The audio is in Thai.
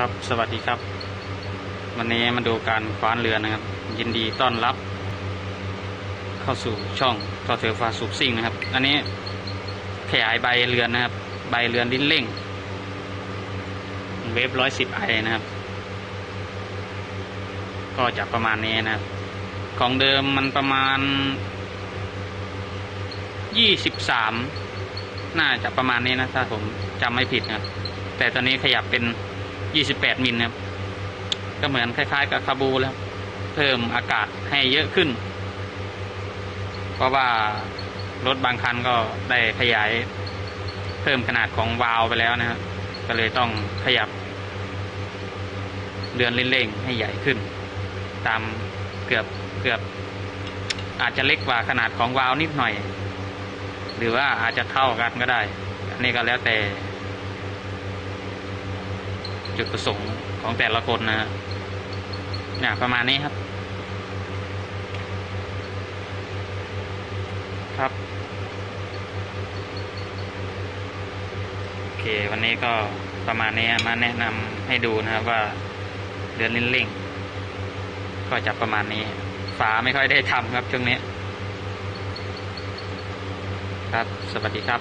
ครับ สวัสดีครับ วันนี้มาดูการคว้านเรือนะครับ ยินดีต้อนรับ เข้าสู่ช่องต่อเถือฟ้าสูบซิ่งนะครับ อันนี้ขยายใบเรือนนะครับ ใบเรือนดิ้นเร่ง เวฟร้อยสิบไอนะครับ ก็จะประมาณนี้นะครับ ของเดิมมันประมาณยี่สิบสามน่าจะประมาณนี้นะถ้าผมจำไม่ผิดนะครับแต่ตอนนี้ขยับเป็น 28 มิลนะครับ ก็เหมือนคล้าย ๆ กับคาบูแล้วเพิ่มอากาศให้เยอะขึ้น เพราะว่ารถบางคันก็ได้ขยายเพิ่มขนาดของวาล์วไปแล้วนะครับ ก็เลยต้องขยับเดือนเร่งๆให้ใหญ่ขึ้น ตามเกือบเกือบอาจจะเล็กกว่าขนาดของวาล์วนิดหน่อย หรือว่าอาจจะเท่ากันก็ได้ อันนี้ก็แล้วแต่ จุดประสงค์ของแต่ละคนนะฮะเนี่ยประมาณนี้ครับ ครับ โอเค วันนี้ก็ประมาณนี้มาแนะนำให้ดูนะครับว่าเดือนลิ้นล่งก็จะประมาณนี้ ฝาไม่ค่อยได้ทำครับช่วงนี้ ครับ สวัสดีครับ